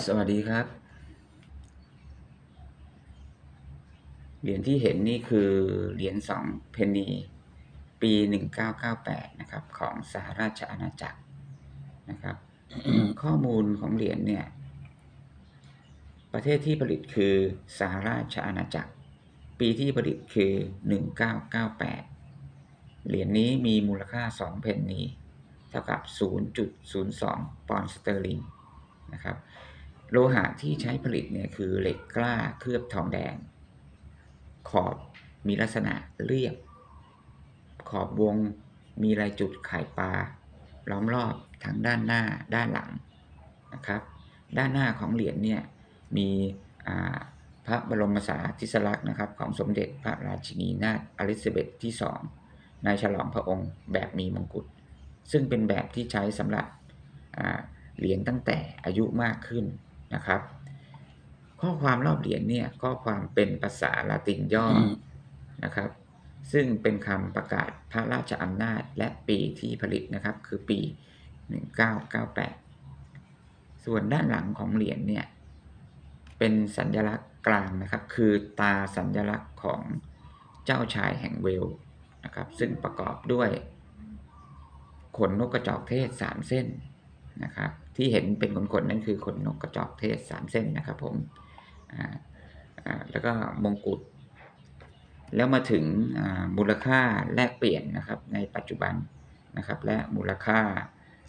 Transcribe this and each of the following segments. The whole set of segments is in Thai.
สวัสดีครับ เหรียญที่เห็นนี่คือเหรียญสองเพนนีปี 1998 นะครับของสหราชอาณาจักรนะครับ ข้อมูลของเหรียญเนี่ยประเทศที่ผลิตคือสหราชอาณาจักร ปีที่ผลิตคือ 1998 เหรียญนี้มีมูลค่า 2 เพนนีเท่ากับ 0.02 ปอนด์สเตอร์ลิงนะครับ โลหะที่ใช้ผลิตเนี่ยคือเหล็กกล้าเคลือบทองแดง ขอบมีลักษณะเรียบ ขอบวงมีลายจุดไข่ปลาล้อมรอบทั้งด้านหน้าด้านหลังนะครับ ด้านหน้าของเหรียญเนี่ยมีพระบรมสารีริสลักษณ์นะครับ ของสมเด็จพระราชินีนาถอลิซาเบธที่สองในฉลองพระองค์แบบมีมงกุฎซึ่งเป็นแบบที่ใช้สำหรับเหรียญตั้งแต่อายุมากขึ้น นะครับ ข้อความรอบเหรียญเนี่ย ข้อความเป็นภาษาละตินย่อนะครับ ซึ่งเป็นคำประกาศพระราชอำนาจและปีที่ผลิตนะครับ คือปี 1998 ส่วนด้านหลังของเหรียญเนี่ย เป็นสัญลักษณ์กลางนะครับ คือตาสัญลักษณ์ของเจ้าชายแห่งเวลนะครับ ซึ่งประกอบด้วยขนนกกระจอกเทศ3เส้น นะครับ ที่เห็นเป็นขนๆนั่นคือขนนกกระจอกเทศ3เส้นนะครับผมแล้วก็มงกุฎแล้วมาถึงมูลค่าแลกเปลี่ยนนะครับในปัจจุบันนะครับ และมูลค่า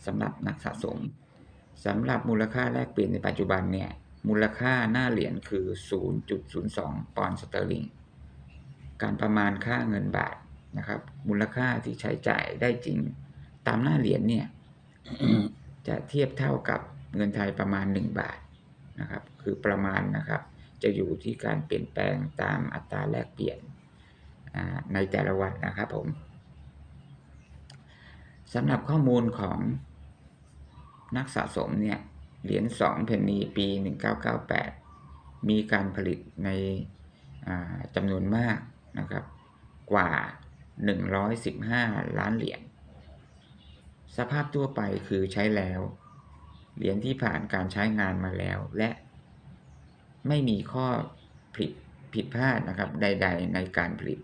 สำหรับนักสะสมสำหรับมูลค่าแลกเปลี่ยนในปัจจุบันเนี่ยมูลค่าหน้าเหรียญคือ 0.02 ปอนด์สเตอร์ลิง การประมาณค่าเงินบาทนะครับ มูลค่าที่ใช้จ่ายได้จริง ตามหน้าเหรียญเนี่ย จะเทียบเท่ากับเงินไทยประมาณ 1 บาทนะครับ คือประมาณนะครับ จะอยู่ที่การเปลี่ยนแปลงตามอัตราแลกเปลี่ยนในแต่ละวันนะครับผมสำหรับข้อมูลของนักสะสมเนี่ยเหรียญ2เพนนีปี 1998 มีการผลิตในจำนวนมากนะครับ กว่า 115 ล้านเหรียญ สภาพทั่วไปคือใช้แล้ว เหรียญที่ผ่านการใช้งานมาแล้ว และไม่มีข้อผิดผิดพลาดนะครับใด ๆ ในการผลิต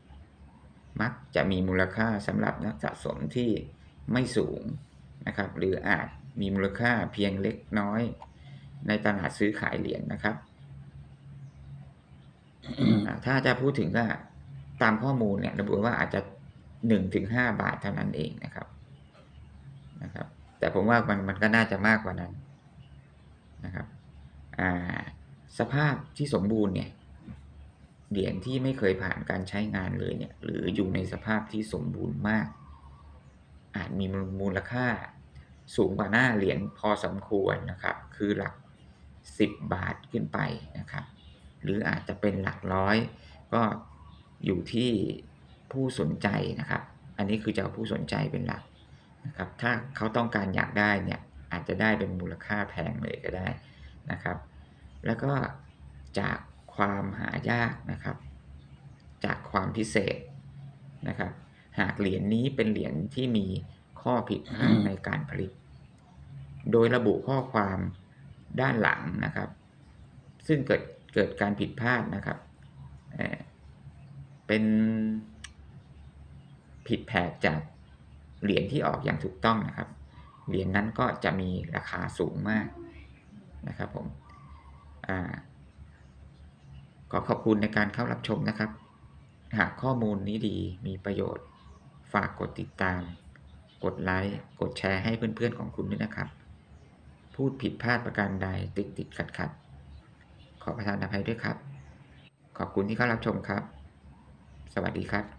มักจะมีมูลค่าสำหรับนักสะสมที่ไม่สูงนะครับ หรืออาจมีมูลค่าเพียงเล็กน้อย ในตลาดซื้อขายเหรียญนนะครับ ถ้าจะพูดถึงก็ตามข้อมูลเนี่ยระบุว่าอาจจะ1-5 บาทเท่านั้นเองนะครับนะครับ แต่ผมว่ามันมันก็น่าจะมากกว่านั้นนะครับสภาพที่สมบูรณ์เนี่ยเหรียญที่ไม่เคยผ่านการใช้งานเลยเนี่ยหรืออยู่ในสภาพที่สมบูรณ์มาก อาจมีมูลค่าสูงกว่าหน้าเหรียญพอสมควรนะครับ คือหลัก 10 บาทขึ้นไปนะครับ หรืออาจจะเป็นหลักร้อย ก็อยู่ที่ผู้สนใจนะครับ อันนี้คือจะเอาผู้สนใจเป็นหลัก นะครับ ถ้าเขาต้องการอยากได้เนี่ยอาจจะได้เป็นมูลค่าแพงเลยก็ได้นะครับ แล้วก็จากความหายากนะครับ จากความพิเศษนะครับ หากเหรียญนนี้เป็นเหรียญที่มีข้อผิดพลาดในการผลิต โดยระบุข้อความด้านหลังนะครับ ซึ่งเกิดเกิดการผิดพลาดนะครับเป็นผิดแผกจาก เหรียญที่ออกอย่างถูกต้องนะครับ เหรียญนนั้นก็จะมีราคาสูงมากนะครับผมอขอขอบคุณในการเข้ารับชมนะครับ หากข้อมูลนี้ดีมีประโยชน์ ฝากกดติดตาม กดไลค์ กดแชร์ให้เพื่อนๆของคุณด้วยนะครับ พูดผิดพลาดประการใดติดติดขัดขัดขอประทานอภัยด้วยครับ ขอบคุณที่เข้ารับชมครับ สวัสดีครับ